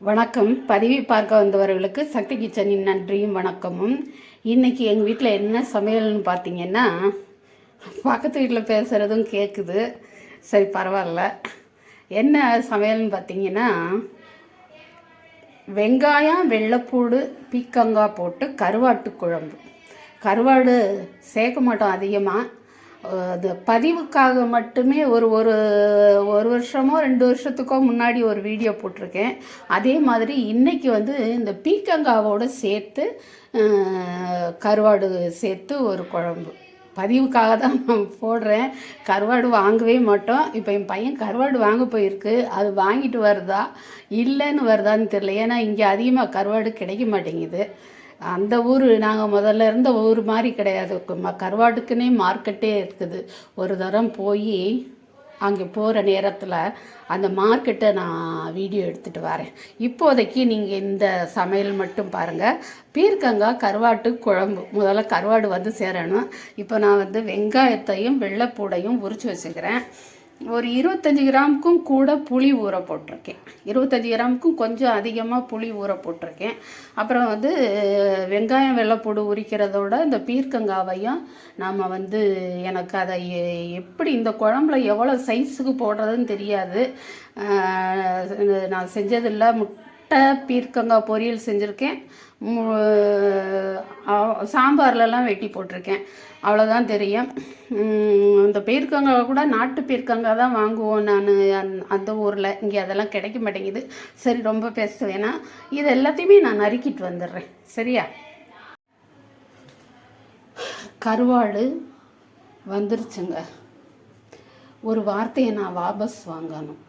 வணக்கம். பதிவை பார்க்க வந்தவர்களுக்கு சக்தி கிச்சனின் நன்றியும் வணக்கமும். இன்றைக்கி எங்கள் வீட்டில் என்ன சமையல்னு பார்த்தீங்கன்னா பக்கத்து வீட்டில் பேசுகிறதும் கேட்குது சரி பரவாயில்ல. என்ன சமையல்னு பார்த்தீங்கன்னா வெங்காயம் வெள்ளைப்பூடு பீக்கங்காய் போட்டு கருவாட்டு குழம்பு. கருவாடு சேர்க்க மாட்டோம் அதிகமாக அது பதிவுக்காக மட்டுமே ஒரு ஒரு ஒரு வருஷமோ ரெண்டு வருஷத்துக்கோ முன்னாடி ஒரு வீடியோ போட்டிருக்கேன். அதே மாதிரி இன்னைக்கு வந்து இந்த பீக்கங்காவோடு சேர்த்து கருவாடு சேர்த்து ஒரு குழம்பு. பதிவுக்காக தான் நான் போடுறேன். கருவாடு வாங்கவே மாட்டோம். இப்போ என் பையன் கருவாடு வாங்க போயிருக்கு. அது வாங்கிட்டு வருதா இல்லைன்னு வருதான்னு தெரியல. ஏன்னா இங்கே அதிகமாக கருவாடு கிடைக்க மாட்டேங்குது. அந்த ஊர் நாங்கள் முதல்ல இருந்த ஊர் மாதிரி கிடையாது. ம- கருவாடுக்குன்னே மார்க்கெட்டே இருக்குது. ஒரு தரம் போய் அங்கே போகிற நேரத்தில் அந்த மார்க்கெட்டை நான் வீடியோ எடுத்துகிட்டு வரேன். இப்போதைக்கு நீங்கள் இந்த சமையல் மட்டும் பாருங்கள் பீர்க்கங்காய் கருவாட்டு குழம்பு. முதல்ல கருவாடு வந்து சேரணும். இப்போ நான் வந்து வெங்காயத்தையும் வெள்ளைப்பூடையும் உரிச்சு வச்சுக்கிறேன். ஒரு இருபத்தஞ்சி கிராமுக்கும் கூட புளி ஊற போட்டிருக்கேன். இருபத்தஞ்சி கிராமுக்கும் கொஞ்சம் அதிகமாக புளி ஊற போட்டிருக்கேன். அப்புறம் வந்து வெங்காயம் வெள்ளைப்பூடு உரிக்கிறதோட இந்த பீர்க்கங்காவையும் நாம் வந்து எனக்கு அதை எ- எப்படி இந்த குழம்புல எவ்வளோ சைஸுக்கு போடுறதுன்னு தெரியாது. நான் செஞ்சதில்லை. முட்டை பீர்க்கங்காய் பொரியல் செஞ்சுருக்கேன். மு- சாம்பார்லலாம் வெட்டி போட்டிருக்கேன். அவ்வளோதான் தெரியும். இந்த பீர்க்கங்காய் கூட நாட்டு பீர்க்கங்காய் தான் வாங்குவோம் நான். அந்த ஊரில். இங்கே அதெல்லாம் கிடைக்க மாட்டேங்குது. சரி ரொம்ப பேச வேணாம் இது எல்லாத்தையுமே நான் நறுக்கிட்டு வந்துடுறேன். சரியா? கருவாடு வந்துருச்சுங்க. ஒரு வார்த்தையை நான் வாபஸ் வாங்கணும்.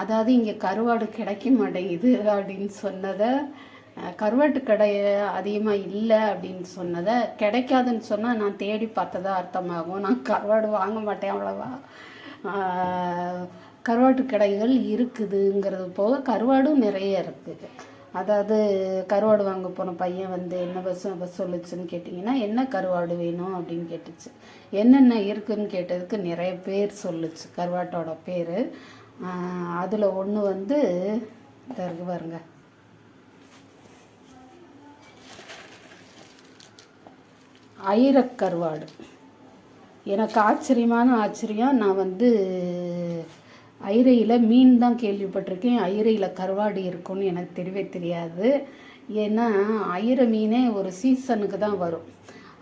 அதாவது இங்கே கருவாடு கிடைக்க மாட்டேங்குது அப்படின்னு சொன்னதை கருவாட்டு கடை அதிகமாக இல்லை அப்படின்னு சொன்னதை கிடைக்காதுன்னு சொன்னால் நான் தேடி பார்த்ததா அர்த்தமாகும். நான் கருவாடு வாங்க மாட்டேன் அவ்வளோவா. கருவாட்டு கடைகள் இருக்குதுங்கிறது போக கருவாடும் நிறைய இருக்குது அதாவது கருவாடு வாங்க போன பையன் வந்து என்ன பஸ் பஸ் சொல்லுச்சுன்னு கேட்டிங்கன்னா என்ன கருவாடு வேணும்? அப்படின்னு கேட்டுச்சு. என்னென்ன இருக்குன்னு கேட்டதுக்கு நிறைய பேர் சொல்லுச்சு கருவாட்டோட பேர். அதில் ஒன்று வந்து இதா பாருங்க. ஐரக்கருவாடு. எனக்கு ஆச்சரியமான ஆச்சரியம் நான் வந்து ஐரையில் மீன் தான் கேள்விப்பட்டிருக்கேன். ஐரையில் கருவாடு இருக்கும்னு எனக்கு தெரியவே தெரியாது. ஏன்னா ஐர மீனே ஒரு சீசனுக்கு தான் வரும்.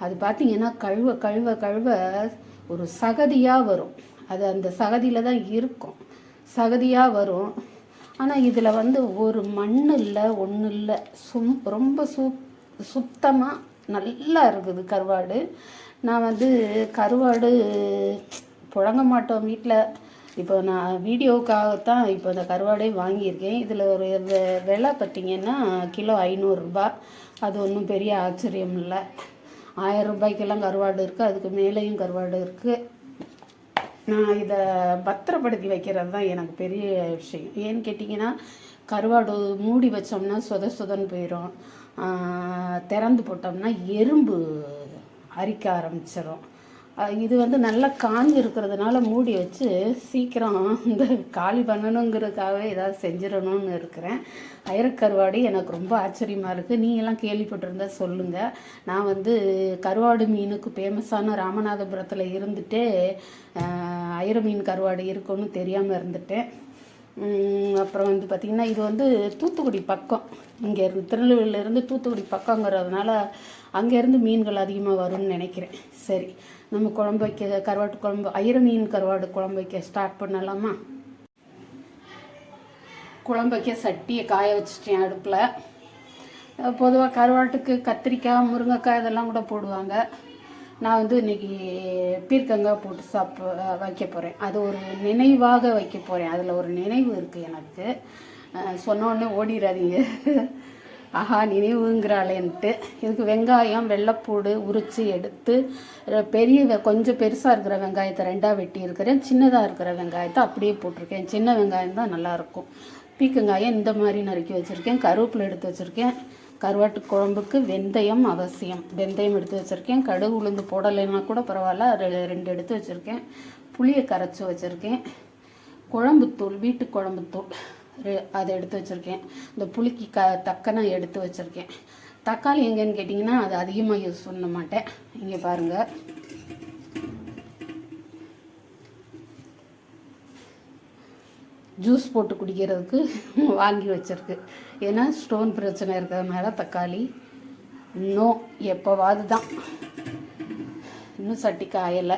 அது பார்த்தீங்கன்னா கழுவ கழுவ கழுவ ஒரு சகதியாக வரும். அது அந்த சகதியில் தான் இருக்கும். சகதியாக வரும். ஆனால் இதில் வந்து ஒரு மண் இல்லை ஒன்றும் இல்லை சும் ரொம்ப சு சுத்தமாக நல்லா இருக்குது கருவாடு. நான் வந்து கருவாடு புழங்க மாட்டோம் வீட்டில் இப்போ நான் வீடியோவுக்காகத்தான் இப்போ இந்த கருவாடே வாங்கியிருக்கேன். இதில் ஒரு விலை பார்த்தீங்கன்னா கிலோ ஐநூறுரூபா அது ஒன்றும் பெரிய ஆச்சரியம் இல்லை. ஆயிரம் ரூபாய்க்கெல்லாம் கருவாடு இருக்குது அதுக்கு மேலேயும் கருவாடு இருக்குது நான் இதை பத்திரப்படுத்தி வைக்கிறது தான் எனக்கு பெரிய விஷயம். ஏன்னு கேட்டிங்கன்னா கருவாடு மூடி வச்சோம்னா சொத சொதன்னு போயிடும் திறந்து போட்டோம்னா எறும்பு அரிக்க ஆரம்பிச்சிடும் இது வந்து நல்லா காஞ்சி இருக்கிறதுனால மூடி வச்சு சீக்கிரம் இந்த காலி பண்ணணுங்கிறதுக்காகவே ஏதாவது செஞ்சிடணும்னு இருக்கிறேன். ஐரக்கருவாடு எனக்கு ரொம்ப ஆச்சரியமாக இருக்குது நீங்களாம் கேள்விப்பட்டிருந்தா சொல்லுங்கள் நான் வந்து கருவாடு மீனுக்கு ஃபேமஸான ராமநாதபுரத்தில் இருந்துட்டு அயிர மீன் கருவாடு இருக்குன்னு தெரியாமல் இருந்துட்டேன். அப்புறம் வந்து பார்த்திங்கன்னா இது வந்து தூத்துக்குடி பக்கம். இங்கே இருந்து திருநெல்வேலியிலேருந்து தூத்துக்குடி பக்கங்கிறதுனால அங்கேருந்து மீன்கள் அதிகமாக வரும்னு நினைக்கிறேன். சரி நம்ம குழம்பு வைக்க கருவாட்டு குழம்பு ஐர மீன் கருவாடு குழம்பு வைக்க ஸ்டார்ட் பண்ணலாமா? குழம்பு வைக்க சட்டியை காய வச்சிட்டேன் அடுப்பில். பொதுவாக கருவாட்டுக்கு கத்திரிக்காய் முருங்கைக்காய் இதெல்லாம் கூட போடுவாங்க. நான் வந்து இன்றைக்கி பீர்க்கங்காய் போட்டு சாப்ப வைக்க போகிறேன் அது ஒரு நினைவாக வைக்க போகிறேன் அதில் ஒரு நினைவு இருக்குது எனக்கு. சொன்னோடனே ஓடிடாதீங்க ஆஹா நினைவுங்கிறாளேன்ட்டு. இதுக்கு வெங்காயம் வெள்ளைப்பூடு உரித்து எடுத்து பெரிய கொஞ்சம் பெருசாக இருக்கிற வெங்காயத்தை ரெண்டாக வெட்டி இருக்கிறேன். சின்னதாக இருக்கிற வெங்காயத்தை அப்படியே போட்டிருக்கேன். சின்ன வெங்காயம் தான் நல்லாயிருக்கும். பீக்கங்காயம் இந்த மாதிரி நறுக்கி வச்சுருக்கேன். கருவேப்பிலை எடுத்து வச்சுருக்கேன். கருவாட்டு குழம்புக்கு வெந்தயம் அவசியம். வெந்தயம் எடுத்து வச்சுருக்கேன். கடுகு உளுந்து போடலைன்னா கூட பரவாயில்ல. ரெ- ரெண்டு எடுத்து வச்சுருக்கேன். புளியை கரைச்சி வச்சுருக்கேன். குழம்புத்தூள் வீட்டு குழம்புத்தூள். அதை எடுத்து வச்சுருக்கேன். இந்த புளிக்கு க தக்கனை எடுத்து வச்சுருக்கேன். தக்காளி எங்கேன்னு கேட்டிங்கன்னா அது அதிகமாக யூஸ் பண்ண மாட்டேன். இங்கே பாருங்கள் ஜூஸ் போட்டு குடிக்கிறதுக்கு வாங்கி வச்சிருக்கு. ஏன்னா ஸ்டோன் பிரச்சனை இருக்கிறதுனால தக்காளி இன்னும் எப்போவாது தான். இன்னும் சட்டி காயலை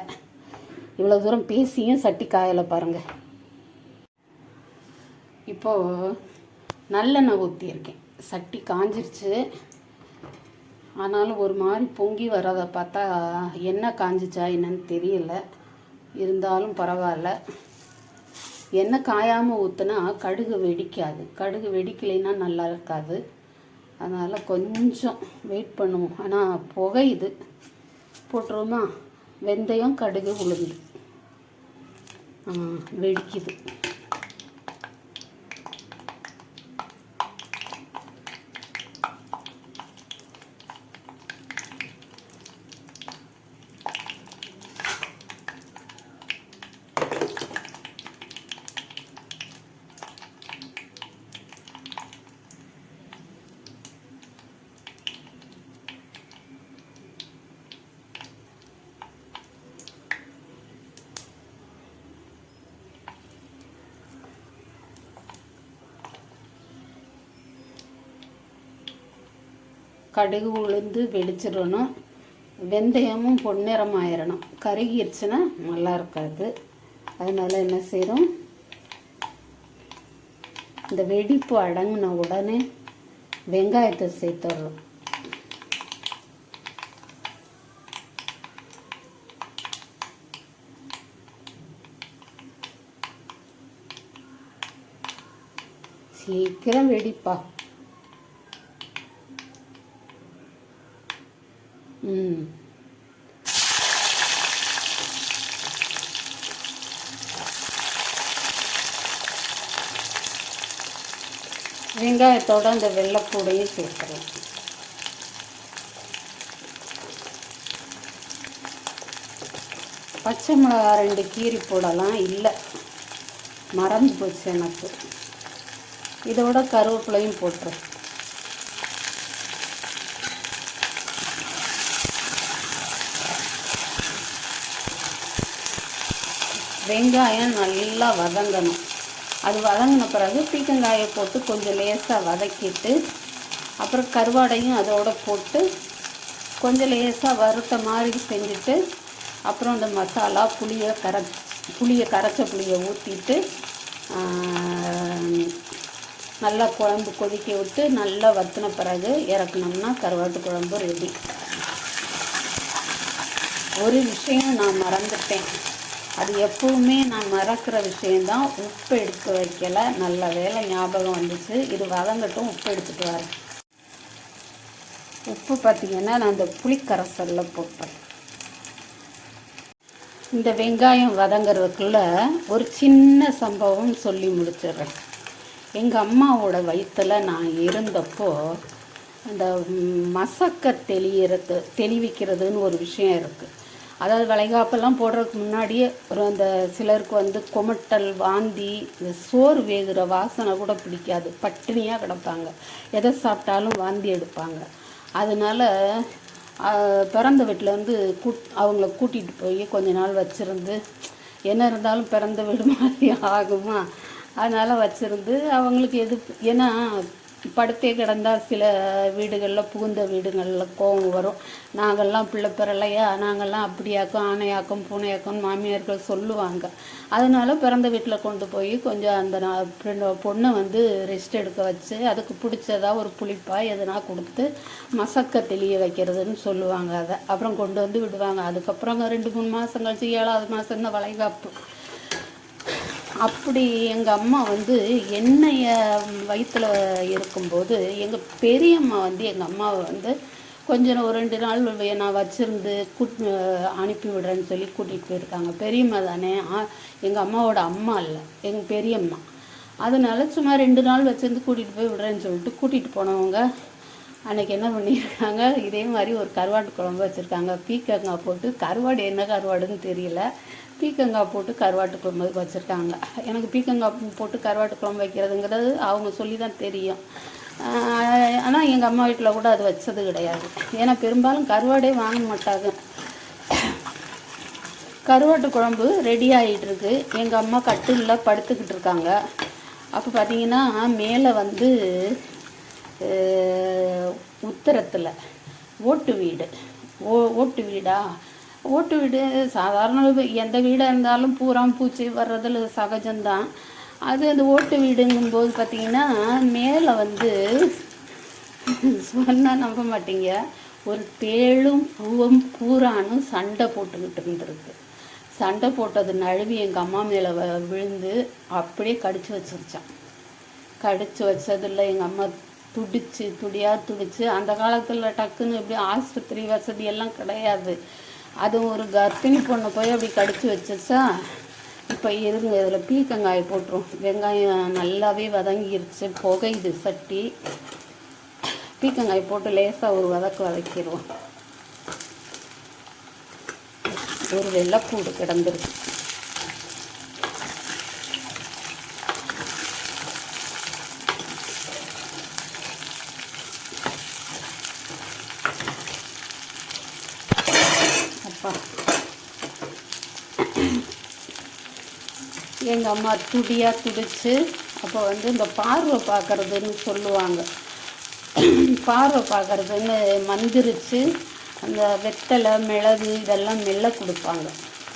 இவ்வளோ தூரம் பேசியும் சட்டி காயலை பாருங்கள் இப்போது நல்லெண்ணெய் ஊற்றியிருக்கேன் சட்டி காஞ்சிருச்சு. ஆனாலும் ஒரு மாதிரி பொங்கி வர்றதை பார்த்தா எண்ணெய் காஞ்சிச்சா என்னன்னு தெரியல. இருந்தாலும் பரவாயில்ல. எண்ணெய் காயாமல் ஊற்றுனா கடுகு வெடிக்காது. கடுகு வெடிக்கலைன்னா நல்லா இருக்காது. அதனால் கொஞ்சம் வெயிட் பண்ணுவோம். ஆனால் புகையுது போட்டுருவோமா? வெந்தயம் கடுகு உளுந்து. வெடிக்குது. கடுகு உளுந்து வெடிச்சிடணும். வெந்தயமும் பொன்னிறம் ஆயிடணும் கருகிருச்சுன்னா நல்லா இருக்காது. அதனால் என்ன செய்கிறோம் இந்த வெடிப்பு அடங்கின உடனே வெங்காயத்தை சேர்த்துடுறோம். சீக்கிரம் வெடிப்பா. ம். வெங்காயத்தோட அந்த வெள்ளைப்பூடையும் சேர்க்கலாம் பச்சை மிளகா ரெண்டு கீரி போடலாம் இல்லை. மறந்து போச்சு எனக்கு. இதோட கருவேப்பிலையும் போட்டுரு வெங்காயம் நல்லா வதங்கணும். அது வதங்கின பிறகு பீக்கங்காயை போட்டு கொஞ்சம் லேசாக வதக்கிட்டு அப்புறம் கருவாடையும் அதோடு போட்டு கொஞ்சம் லேசாக வறுத்த மாதிரி செஞ்சுட்டு அப்புறம் அந்த மசாலா புளியை கர புளியை கரைச்ச புளியை ஊற்றிட்டு நல்லா குழம்பு கொதிக்க விட்டு நல்லா வற்றின பிறகு இறக்குனோம்னா கருவாட்டு குழம்பு ரெடி ஒரு விஷயம் நான் மறந்துட்டேன். அது எப்பவுமே நான் மறக்கிற விஷயந்தான் உப்பு எடுத்து வைக்கல. நல்ல வேலை ஞாபகம் வந்துச்சு. இது வதங்கட்டும் உப்பு எடுத்துட்டு வரேன். உப்பு பார்த்தீங்கன்னா நான் இந்த புளிக்கரைசல்ல போட்டேன். இந்த வெங்காயம் வதங்கிறதுக்குள்ள ஒரு சின்ன சம்பவம் சொல்லி முடிச்சிடுறேன். எங்கள் அம்மாவோட வயிற்றில் நான் இருந்தப்போ அந்த மசக்க தெளியறது தெளிவிக்கிறதுன்னு ஒரு விஷயம் இருக்குது அதாவது வளைகாப்பெல்லாம் போடுறதுக்கு முன்னாடியே ஒரு அந்த சிலருக்கு வந்து குமட்டல் வாந்தி இந்த சோறு வேகுற வாசனை கூட பிடிக்காது. பட்டினியாக கிடப்பாங்க. எதை சாப்பிட்டாலும் வாந்தி எடுப்பாங்க. அதனால பிறந்த வீட்டில் வந்து கூட் அவங்கள கூட்டிகிட்டு போய் கொஞ்ச நாள் வச்சுருந்து என்ன இருந்தாலும் பிறந்த வீடு மாதிரி ஆகுமா? அதனால் வச்சுருந்து அவங்களுக்கு எது ஏன்னா படுத்தே கிடந்தால் சில வீடுகளில் புகுந்த வீடுகளில் கோபம் வரும். நாங்கள்லாம் பிள்ளை பிறலையா? நாங்கள்லாம் அப்படியாக்கும் ஆணையாக்கும் பூனையாக்கும் மாமியார்கள் சொல்லுவாங்க. அதனால பிறந்த வீட்டில் கொண்டு போய் கொஞ்சம் அந்த நா- பொண்ணை வந்து ரெஸ்ட் எடுக்க வச்சு அதுக்கு பிடிச்சதா ஒரு புளிப்பாக எதுனா கொடுத்து மசக்க தெளிய வைக்கிறதுன்னு சொல்லுவாங்க அதை. அப்புறம் கொண்டு வந்து விடுவாங்க. அதுக்கப்புறம் ரெண்டு மூணு மாதம் கழிச்சு ஏழாவது மாதம் இந்த வளைகாப்பு. அப்படி எங்கள் அம்மா வந்து என்னைய வயிற்றில் இருக்கும்போது எங்கள் பெரியம்மா வந்து எங்கள் அம்மாவை வந்து கொஞ்சம் ஒரு ரெண்டு நாள் நான் வச்சுருந்து கூட் அனுப்பி விடுறேன்னு சொல்லி கூட்டிகிட்டு போயிருக்காங்க. பெரியம்மா தானே. எங்கள் அம்மாவோட அம்மா இல்லை. எங்கள் பெரியம்மா. அதனால சும்மா ரெண்டு நாள் வச்சுருந்து கூட்டிகிட்டு போய் விடுறேன்னு சொல்லிட்டு கூட்டிகிட்டு போனவங்க அன்னைக்கு என்ன பண்ணியிருக்காங்க? இதே மாதிரி ஒரு கருவாட்டு குழம்பு வச்சுருக்காங்க. பீக்கங்காய் போட்டு கருவாடு என்ன கருவாடுன்னு தெரியல. பீக்கங்காய் போட்டு கருவாட்டு குழம்பு வச்சுருக்காங்க. எனக்கு பீக்கங்காய் போட்டு கருவாட்டு குழம்பு வைக்கிறதுங்கிறது அவங்க சொல்லி தான் தெரியும் ஆனால் எங்கள் அம்மா வீட்டில் கூட அது வச்சது கிடையாது. ஏன்னா பெரும்பாலும் கருவாடே வாங்க மாட்டாங்க. கருவாட்டு குழம்பு ரெடி ஆகிட்டுருக்கு எங்கள் அம்மா கட்டிலில் படுத்துக்கிட்டு இருக்காங்க. அப்போ பார்த்தீங்கன்னா மேலே வந்து உத்தரத்தில் ஓட்டு வீடு. ஓ ஓட்டு வீடா? ஓட்டு வீடு. சாதாரண எந்த வீடாக இருந்தாலும் பூராம் பூச்சி வர்றதில் சகஜம்தான். அது அந்த ஓட்டு வீடுங்கும்போது பார்த்தீங்கன்னா மேலே வந்து சொன்னால் நம்ப மாட்டீங்க. ஒரு தேளும் பூவும் பூரானும் சண்டை போட்டுக்கிட்டு இருந்திருக்கு. சண்டை போட்டது நழுவி எங்கள் அம்மா மேலே விழுந்து அப்படியே கடிச்சு வச்சிருச்சான் கடிச்சு வச்சதில் எங்கள் அம்மா துடிச்சு துடியாக துடிச்சு அந்த காலத்தில் டக்குன்னு இப்படி ஆஸ்பத்திரி வசதி எல்லாம் கிடையாது. அது ஒரு கர்ப்பிணி பொண்ணை போய் அப்படி கடிச்சு வச்சிருச்சா? இப்போ இருங்க இதில் பீக்கங்காயை போட்டுரும். வெங்காயம் நல்லாவே வதங்கிருச்சு புகையுது சட்டி. பீக்கங்காய் போட்டு லேசாக ஒரு வதக்கு வதக்கிடுவோம் ஒரு வெள்ளைப்பூடு கிடந்துருக்கு. எங்கள் அம்மா துடியாக துடித்து அப்போ வந்து இந்த பார்வை பார்க்கறதுன்னு சொல்லுவாங்க. பார்வை பார்க்கறதுன்னு மந்திரிச்சு அந்த வெத்தலை மிளகு இதெல்லாம் மெல்ல கொடுப்பாங்க.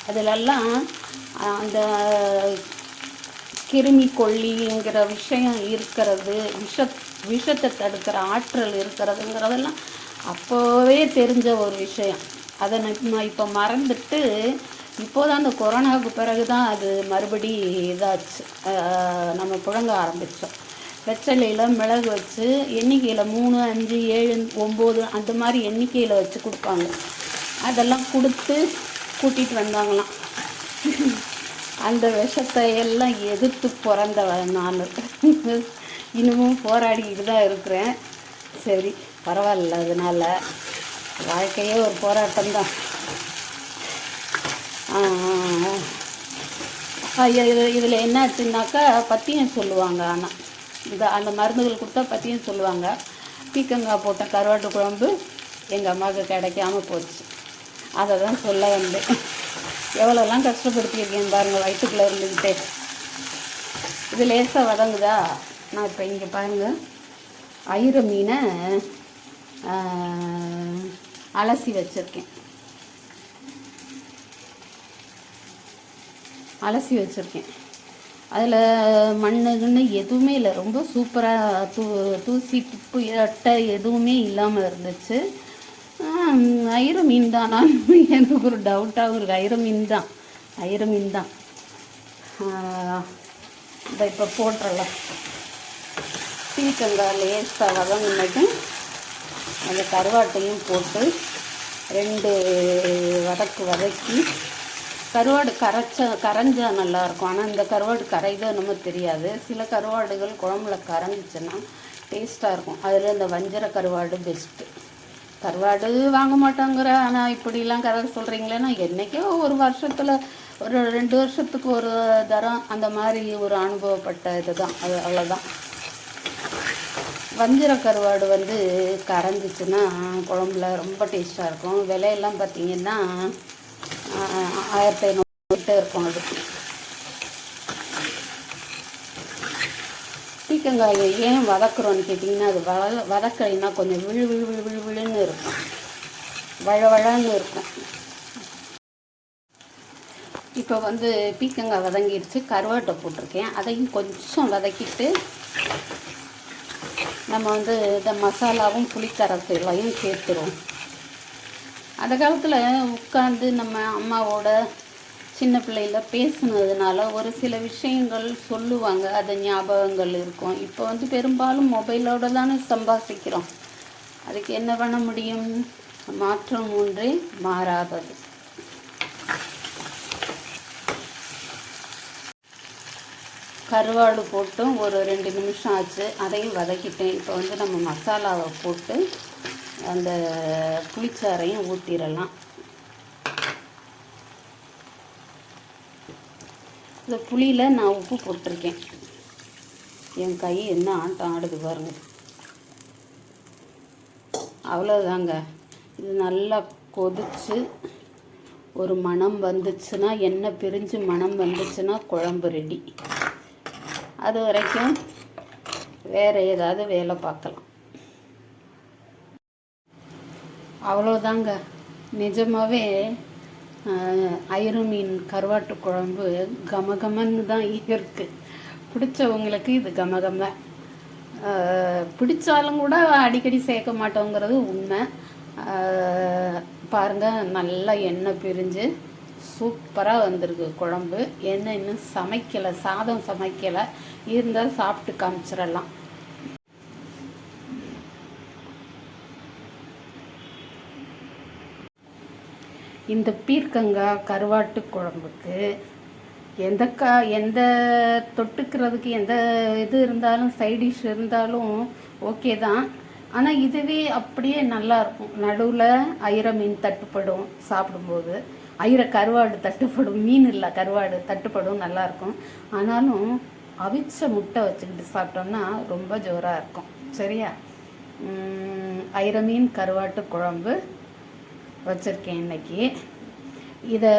அதிலெல்லாம் அந்த கிருமி கொல்லிங்கிற விஷயம் இருக்கிறது விஷ விஷத்தை தடுக்கிற ஆற்றல் இருக்கிறதுங்கிறதெல்லாம் அப்போவே தெரிஞ்ச ஒரு விஷயம். அதை நான் இப்போ மறந்துட்டு இப்போது அந்த கொரோனாவுக்கு பிறகு தான் அது மறுபடி இதாச்சு. நம்ம புழங்க ஆரம்பித்தோம் வெச்சலையில் மிளகு வச்சு எண்ணிக்கையில் மூணு அஞ்சு ஏழு ஒம்பது அந்த மாதிரி எண்ணிக்கையில் வச்சு கொடுப்பாங்க. அதெல்லாம் கொடுத்து கூட்டிகிட்டு வந்தாங்களாம். அந்த விஷத்தை எல்லாம் எதிர்த்து பிறந்த நான் இன்னமும் போராடிக்கிட்டு தான் இருக்கிறேன். சரி பரவாயில்ல அதனால். வாழ்க்கையே ஒரு போராட்டம் தான் இதில் என்னாச்சுன்னாக்கா பத்தியம் சொல்லுவாங்க ஆனால் இது அந்த மருந்துகள் கொடுத்தா பத்தியம் சொல்லுவாங்க. பீக்கங்காய் போட்ட கருவாட்டு குழம்பு எங்கள் அம்மாவுக்கு கிடைக்காம போச்சு. அதை தான் சொல்ல வந்தேன். எவ்வளோலாம் கஷ்டப்படுத்தியிருக்கேன் பாருங்கள் வயிற்றுக்குள்ளே இருந்துக்கிட்டே இது லேசாக வதங்குதா? நான் இப்போ இங்கே பாருங்கள் ஐர மீனை அலசி வச்சுருக்கேன். அலசி வச்சுருக்கேன். அதில் மண்ணுன்னு எதுவுமே இல்லை. ரொம்ப சூப்பராக தூ தூசி துப்பு அட்டை எதுவுமே இல்லாமல் இருந்துச்சு. ஐர மீன் நான் எனக்கு ஒரு டவுட்டாகவும் இருக்குது ஐர மீன் தான். ஐர மீன் தான். இதை இப்போ போட்டுறலாம். பீக்கங்காய் லேசாக வதங்கினதும் அந்த கருவாட்டையும் போட்டு ரெண்டு வதக்கு வதக்கி கருவாடு கரைச்ச கரைஞ்சா நல்லாயிருக்கும். ஆனால் இந்த கருவாடு கரைதோ என்னமோ தெரியாது. சில கருவாடுகள் குழம்புல கரைஞ்சிச்சுன்னா டேஸ்ட்டாக இருக்கும். அதில் இந்த வஞ்சர கருவாடு பெஸ்ட்டு கருவாடு வாங்க மாட்டோங்கிற ஆனால் இப்படிலாம் கதை சொல்கிறீங்களேன்னா என்றைக்கோ ஒரு வருஷத்தில் ஒரு ரெண்டு வருஷத்துக்கு ஒரு தரம் அந்த மாதிரி ஒரு அனுபவப்பட்ட இதுதான். அது அவ்வளோதான் வஞ்சிர கருவாடு வந்து கரைஞ்சிச்சுன்னா குழம்புல ரொம்ப டேஸ்ட்டாக இருக்கும். விலையெல்லாம் பார்த்தீங்கன்னா ஆயிரத்தி ஐநூறு இருக்கும் அது. பீக்கங்காயை ஏன் வதக்குறோன்னு கேட்டிங்கன்னா அது வள வதக்கலைன்னா கொஞ்சம் விழு விழு விழு விழு விழுன்னு இருக்கும். வழவழன்னு இருக்கும். இப்போ வந்து பீக்கங்காய் வதங்கிடுச்சு கருவாட்டை போட்டிருக்கேன். அதையும் கொஞ்சம் வதக்கிட்டு நம்ம வந்து இந்த மசாலாவும் புளிக்கரசையும் சேர்த்துருவோம். அந்த காலத்தில் உட்காந்து நம்ம அம்மாவோட சின்ன பிள்ளையில் பேசுனதுனால ஒரு சில விஷயங்கள் சொல்லுவாங்க. அது ஞாபகங்கள் இருக்கும். இப்போ வந்து பெரும்பாலும் மொபைலோட தானே சம்பாதிக்கிறோம் அதுக்கு என்ன பண்ண முடியும்? மாற்றம் ஒன்றே மாறாதது. கருவாடு போட்டும் ஒரு ரெண்டு நிமிஷம் ஆச்சு. அதையும் வதக்கிட்டேன். இப்போ வந்து நம்ம மசாலாவை போட்டு அந்த புளிச்சாறையும் ஊற்றிடலாம் இந்த புளியில் நான் உப்பு போட்டிருக்கேன். என் கை என்ன ஆட்டம் ஆடுது பாருங்க. அவ்வளோதாங்க இது நல்லா கொதிச்சு ஒரு மணம் வந்துச்சுன்னா எண்ணெய் பிரிஞ்சு மணம் வந்துச்சுன்னா குழம்பு ரெடி. அது வரைக்கும் வேறு ஏதாவது வேலை பார்க்கலாம். அவ்வளோதாங்க நிஜமாகவே ஐரு மீன் கருவாட்டு குழம்பு கமகமன்னு தான் இருக்குது பிடிச்சவங்களுக்கு இது கமகம. பிடிச்சாலும் கூட அடிக்கடி சேர்க்க மாட்டோங்கிறது உண்மை. பாருங்கள் நல்லா எண்ணெய் பிரிஞ்சு சூப்பராக வந்திருக்கு குழம்பு. என்ன இன்னும் சமைக்கலை சாதம் சமைக்கலை. இருந்தால் சாப்பிட்டு காமிச்சிடலாம். இந்த பீர்க்கங்காய் கருவாட்டு குழம்புக்கு எந்த கா எந்த தொட்டுக்கிறதுக்கு எந்த இது இருந்தாலும் சைடிஷ் இருந்தாலும் ஓகே தான். ஆனால் இதுவே அப்படியே நல்லா இருக்கும். நடுவில் ஐர மீன் தட்டுப்படும் சாப்பிடும்போது. ஐர கருவாடு தட்டுப்படும். மீன் இல்லை கருவாடு தட்டுப்படும் நல்லாயிருக்கும் ஆனாலும் அவிச்ச முட்டை வச்சுக்கிட்டு சாப்பிட்டோம்னா ரொம்ப ஜோராக இருக்கும். சரியா? ஐர மீன் கருவாட்டு குழம்பு வச்சுருக்கேன் இன்றைக்கி இதை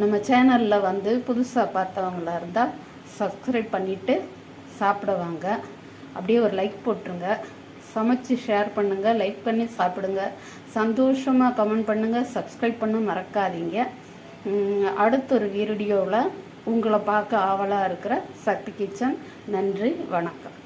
நம்ம சேனலில் வந்து புதுசாக பார்த்தவங்களா இருந்தால் சப்ஸ்கிரைப் பண்ணிவிட்டு சாப்பிடுவாங்க அப்படியே ஒரு லைக் போட்டுருங்க. சமைச்சு ஷேர் பண்ணுங்கள் லைக் பண்ணி சாப்பிடுங்க. சந்தோஷமாக கமெண்ட் பண்ணுங்கள் சப்ஸ்கிரைப் பண்ண மறக்காதீங்க. அடுத்த ஒரு வீடியோவில் உங்களை பார்க்க ஆவலாக இருக்கிற சக்தி கிச்சன் நன்றி வணக்கம்.